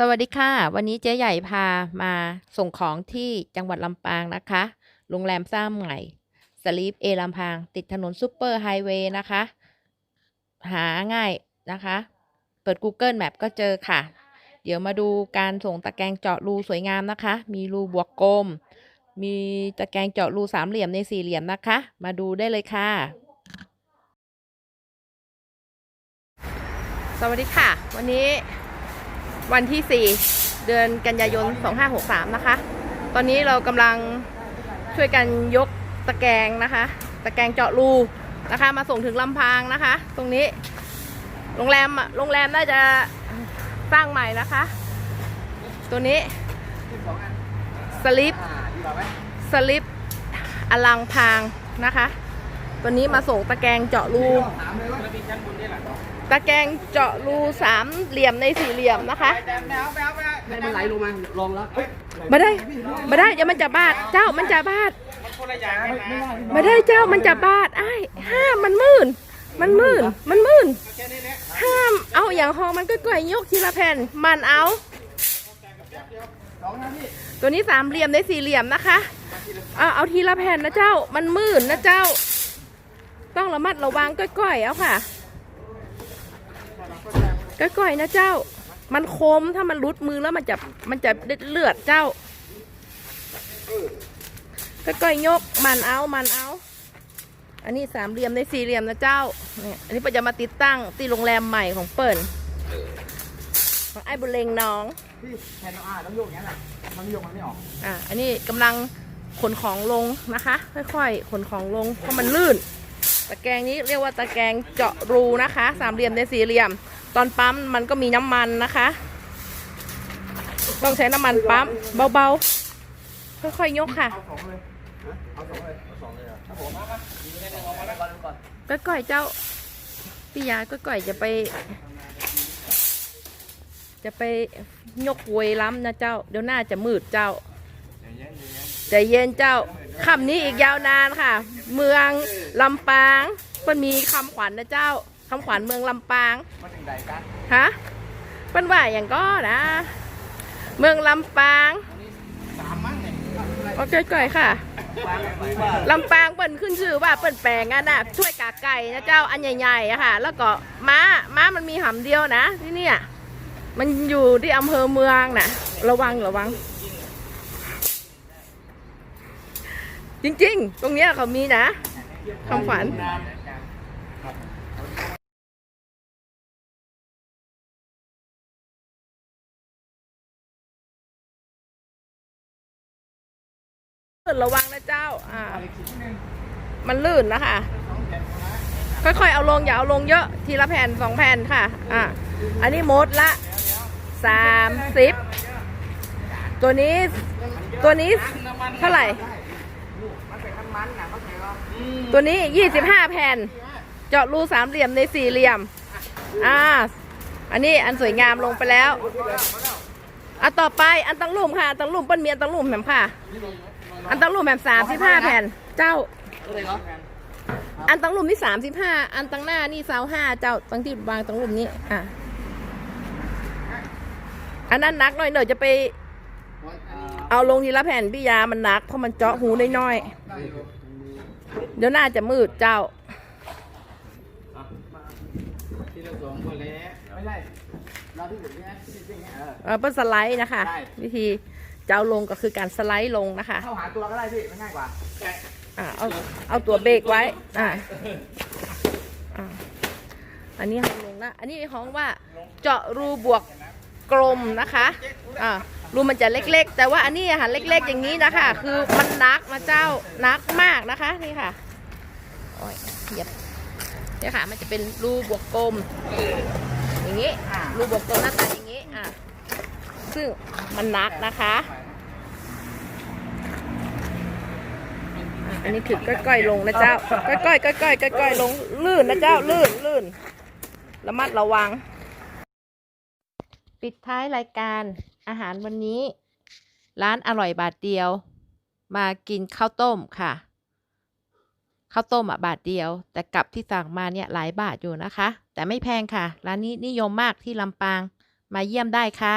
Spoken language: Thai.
สวัสดีค่ะ วันนี้เจ๊ใหญ่พามาส่งของที่จังหวัดลำปางนะคะ โรงแรมสร้างใหม่สลีปเอลำปาง ติดถนนซูเปอร์ไฮเวย์นะคะ หาง่ายนะคะ เปิด Google Map ก็เจอค่ะ เดี๋ยวมาดูการส่งตะแกรงเจาะรูสวยงามนะคะ มีรูบวกกลม มีตะแกรงเจาะรูสามเหลี่ยมในสี่เหลี่ยมนะคะ มาดูได้เลยค่ะ สวัสดีค่ะ วันนี้ วันที่ 4 เดือนกันยายน 2563 นะคะ ตอนนี้เรากำลังช่วยกันยกตะแกรงนะคะ ตะแกรงเจาะรูนะคะ มาส่งถึงลำพางนะคะ ตรงนี้โรงแรมอะโรงแรมน่าจะสร้างใหม่นะคะ ตัวนี้สลิปสลิปอลังพางนะคะ ตัวนี้มาส่งตะแกรงเจาะรูตะแกรงเจาะรูสามเหลี่ยมในสี่เหลี่ยมนะคะให้มันไหลลงมาลองแล้วเอ้ยมาได้มาได้เดี๋ยวมันจะบาดเจ้ามันจะบาดมาได้เจ้ามันจะบาดไอ้ายห้ามมันมื่นมันมื่นมันมื่นห้ามเอาอย่างหอมันก็ก่อยๆยกทีละแผ่นมันเอา ตัวนี้สามเหลี่ยมในสี่เหลี่ยมนะคะเอาเอาทีละแผ่นนะเจ้ามันมื่นนะเจ้า ต้องระมัดระวังก้อยๆเอาค่ะก้อยๆนะเจ้า มันคมถ้ามันรุดมือแล้วมันจะมันจะเลือดเจ้าก้อยๆยกมันเอามันเอา อันนี้สามเหลี่ยมในสี่เหลี่ยมนะเจ้าเนี่ยอันนี้เปิ่นจะมาติดตั้งที่โรงแรมใหม่ของเปิ่นของไอ้บุญเลงน้องพี่แทนอ่าต้องโยกอย่างนั้นแหละมันโยกมันไม่ออกอะอันนี้กำลังขนของลงนะคะ ค่อยๆขนของลงเพราะมันลื่น ตะแกรงนี้เรียกว่าตะแกรงเจาะรูนะคะ สามเหลี่ยมในสี่เหลี่ยม ตอนปั๊มมันก็มีน้ำมันนะคะ ต้องใช้น้ำมันปั๊มเบาๆ ค่อยๆยกค่ะก็ก่อยเจ้าพี่ยาก็ก่อยจะไป จะไปยกเวยล้ำนะเจ้า เดี๋ยวหน้าจะมืดเจ้าใจเย็นเจ้า คำนี้อีกยาวนานค่ะ เมืองลำปางมันมีคำขวัญนะเจ้าคำขวัญเมืองลำปางมาถึงใดกันฮะเป็นว่าอย่างก็นะ เมืองลำปางสามมั้งเนี่ยโอเคก่อยๆค่ะวางมือว่าลำปางเปิ่นขึ้นชื่อว่าเปิ่นแปลงอันน่ะช่วยกากไก่นะเจ้าอันใหญ่ๆอะค่ะ แล้วก็ม้าม้ามันมีหำเดียวนะที่เนี่ยมันอยู่ที่อำเภอเมืองน่ะระวังระวัง จริง ๆ ตรงเนี้ยเขามีนะคำขวัญระวังนะเจ้า อ่า มันลื่นนะคะ ค่อยๆ เอาลงอย่าเอาลงเยอะ ทีละแผ่นสองแผ่นค่ะ อะอันนี้มดละสามสิบ ตัวนี้ ตัวนี้เท่าไหร่ มันเป็นน้ำมันนะเขาใส่ว่าตัวนี้ยี่สิบห้าแผ่น เจาะรูสามเหลี่ยมในสี่เหลี่ยม อ่า อันนี้อันสวยงามลงไปแล้ว อะต่อไปอันตังลุ่มค่ะ อันตังลุ่มเปิ้นเมียนตังลุ่มแหม่มค่ะ อันตังลุ่มแหม่มสามสิบห้าแผ่น เจ้า อะไรเหรออันตังลุ่มนี่สามสิบห้า อันตังหน้านี่สาวห้าเจ้าตังที่วางตังลุ่มนี้ อะ อันนั้นหนักหน่อยเดี๋ยวจะไป เอาลงทีละแผ่นพี่ยามันหนักเพราะมันเจาะหูน้อยๆเดี๋ยวหน้าจะมืดเจ้าทีละสองคนแล้วไม่ใช่เราที่ถึงเนี่ยที่ที่เนี่ยเออเออเป็นสไลด์นะคะได้วิธีจะเอาลงก็คือการสไลด์ลงนะคะเข้าหาตัวก็ได้พี่มันง่ายกว่าอ่าเอาเอาตัวเบรกไว้อ่าอ่าอันนี้ห้องลงละอันนี้ห้องว่าเจาะรูบวกกลมนะคะอ่า รูมันจะเล็กๆ แต่ว่าอันนี้อาหารเล็ก ๆ อย่างนี้นะคะ คือมันนักนะเจ้านักมากนะคะนี่ค่ะโอ้ยเหยียบเนี่ยค่ะ มันจะเป็นรูบวกกลม อย่างนี้รูบวกกลมหน้าตาอย่างนี้อะซึ่งมันนักนะคะอันนี้คือก้อยๆลงนะเจ้าก้อยๆก้อยๆก้อยๆลงลื่นนะเจ้าลื่นลื่นระมัดระวัง ปิดท้ายรายการ อาหารวันนี้ ร้านอร่อยบาทเดียว มากินข้าวต้มค่ะ ข้าวต้มอะบาทเดียว แต่กับที่สั่งมาเนี่ยหลายบาทอยู่นะคะ แต่ไม่แพงค่ะ ร้านนี้นิยมมากที่ลำปาง มาเยี่ยมได้ค่ะ